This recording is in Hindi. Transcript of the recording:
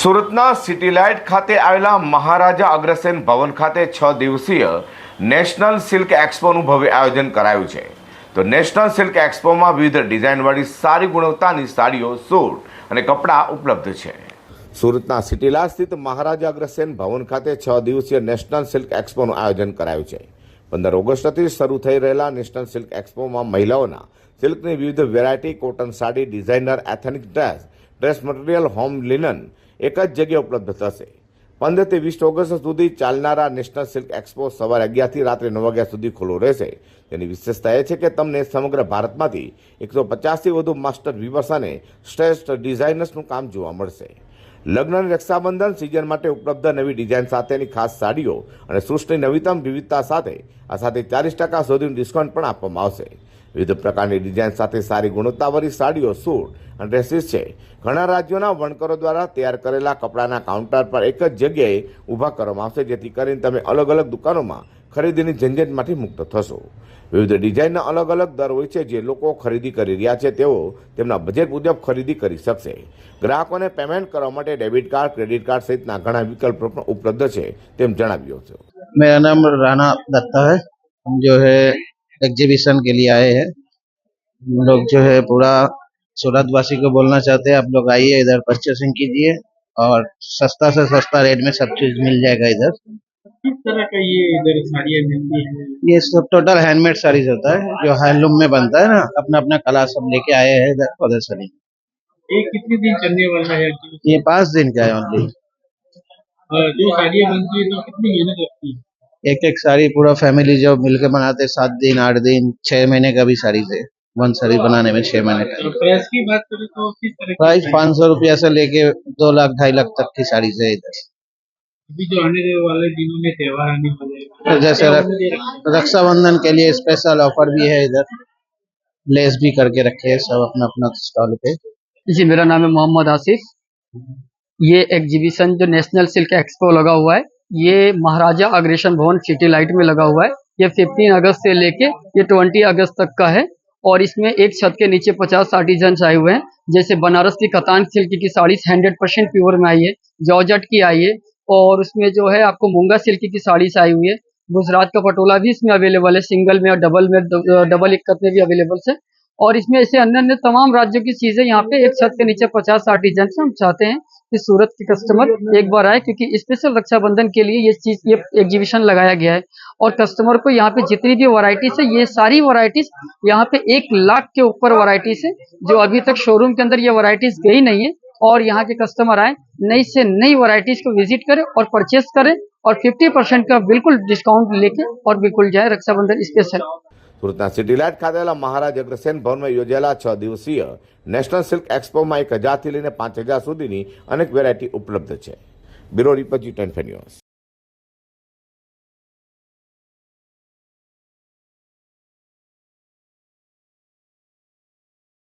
સુરતના સિટીલાઇટ ખાતે આવેલા મહારાજા અગ્રસેન ભવન ખાતે છ દિવસીય નેશનલ સિલ્ક એક્સપોનું ભવ્ય આયોજન કરાયું છે. તો નેશનલ સિલ્ક એક્સપોમાં વિવિધ ડિઝાઇનવાળી સારી ગુણવત્તાની સાડીઓ, સૂટ અને કપડાં ઉપલબ્ધ છે. સુરતના સિટીલા સ્થિત મહારાજા અગ્રસેન ભવન ખાતે છ દિવસીય નેશનલ સિલ્ક એક્સપોનું આયોજન કરાયું છે. પંદર ઓગસ્ટથી શરૂ થઈ રહેલા નેશનલ સિલ્ક એક્સપોમાં મહિલાઓના સિલ્કની વિવિધ variety cotton sari, designer, ethnic dress dress material, home linen એક જ જગ્યાએ ઉપલબ્ધ થશે. પંદરથી વીસ ઓગસ્ટ સુધી ચાલનારા નેશનલ સિલ્ક એક્સપો સવારે અગિયારથી રાત્રે નવ વાગ્યા સુધી ખુલ્લો રહેશે. તેની વિશેષતા એ છે કે તમને સમગ્ર ભારતમાંથી એકસો પચાસથી વધુ માસ્ટર વિવર્સ અને શ્રેષ્ઠ ડિઝાઇનર્સનું કામ જોવા મળશે. લગ્ન અને રક્ષાબંધન સિઝન માટે ઉપલબ્ધ નવી ડિઝાઇન સાથેની ખાસ સાડીઓ અને સૃષ્ટિ નવીનતમ વિવિધતા સાથે આ સાથે ચાલીસ ટકા સુધીનું ડિસ્કાઉન્ટ પણ આપવામાં આવશે. વિવિધ પ્રકારની ડિઝાઇન સાથે સારી ગુણવત્તાવાળી સાડીઓ, સૂટ અને ડ્રેસીસ છે. ઘણા રાજ્યોના વણકરો દ્વારા તૈયાર કરેલા કપડાના કાઉન્ટર પર એક જ જગ્યાએ ઊભા કરવામાં આવશે, જેથી કરીને તમે અલગ અલગ દુકાનોમાં ખરીદીની ઝંઝટમાંથી મુક્ત થશો. વિવિધ ડિઝાઇનના અલગ અલગ દર હોય છે, જે લોકો ખરીદી કરી રહ્યા છે, તેઓ તેમના બજેટ મુજબ ખરીદી કરી શકશે. ગ્રાહકોને પેમેન્ટ કરવા માટે ડેબિટ કાર્ડ, ક્રેડિટ કાર્ડ સહિતના ઘણા વિકલ્પો પણ ઉપલબ્ધ છે, તેમ જણાવ્યું છે. મેરા નામ રાણા દત્તા હૈ. જો હૈ एग्जीबिशन के लिए आए हैं। हम लोग जो है पूरा सूरत वासी को बोलना चाहते हैं आप लोग आइए इधर परचेसिंग कीजिए और सस्ता से सस्ता रेट में सब चीज़ मिल जाएगा इधर। किस तरह का ये इधर साड़ियाँ मिलती है? ये सब टोटल हैंडमेड साड़ीज होता है जो हैंडलूम में बनता है ना अपना अपना कला सब लेके आए हैं इधर प्रदर्शनी ये कितने दिन चलने वाला है? ये पाँच दिन का है ओनली जो साड़ियाँ बनती है तो कितनी मेहनत लगती है? एक एक साड़ी पूरा फैमिली जो मिलके बनाते हैं सात दिन आठ दिन छह महीने का भी साड़ी है वन साड़ी बनाने में छह महीने का। और की बात करें तो किस तरह प्राइस पाँच सौ रुपया से लेके दो लाख ढाई लाख तक की साड़ी है इधर। अभी जो आने वाले दिनों में त्योहार आने वाले तो जैसे? रक्षाबंधन के लिए स्पेशल ऑफ़र भी है इधर। लेस भी करके रखे हैं सब अपना अपना स्टॉल पे। जी मेरा नाम है मोहम्मद आसिफ। ये एग्जीबिशन जो नेशनल सिल्क एक्सपो लगा हुआ है ये महाराजा अग्रेशन भवन सिटी लाइट में लगा हुआ है। ये 15 अगस्त से लेके ये 20 अगस्त तक का है और इसमें एक छत के नीचे 50 आर्टिजन्स आए हुए हैं। जैसे बनारस की कतान सिल्क की साड़ी हंड्रेड परसेंट प्योर में आई है, जॉर्जट की आई है और उसमें जो है आपको मूँगा सिल्क की साड़ीस आई हुई है। गुजरात का पटोला भी इसमें अवेलेबल है, सिंगल में और डबल में डबल इक्कत में भी अवेलेबल है। और इसमें ऐसे अन्य अन्य तमाम राज्यों की चीज़ें यहाँ पे एक छत के नीचे पचास आर्टिजन हम चाहते हैं। कि सूरत के कस्टमर एक बार आए, क्योंकि स्पेशल रक्षाबंधन के लिए ये चीज़, ये एग्जीबिशन लगाया गया है। और कस्टमर को यहाँ पे जितनी भी वैरायटीज है, ये सारी वैरायटीज यहाँ पे एक लाख के ऊपर वैरायटीज है, जो अभी तक शोरूम के अंदर ये वैरायटीज गई नहीं है। और यहाँ के कस्टमर आए, नई से नई वैरायटीज को विज़िट करें और परचेस करें और 50 परसेंट का बिल्कुल डिस्काउंट लेके और बिल्कुल जाए रक्षाबंधन स्पेशल સુરતના સિટી લાઇટ ખાતે મહારાજ અગ્રસેન ભવનમાં યોજાયેલા છ દિવસીય નેશનલ સિલ્ક એક્સપોમાં એક હજારથી લઈને પાંચ હજાર સુધીની અનેક વેરાયટી ઉપલબ્ધ છે. બ્યુરો રિપોર્ટ જી ટેન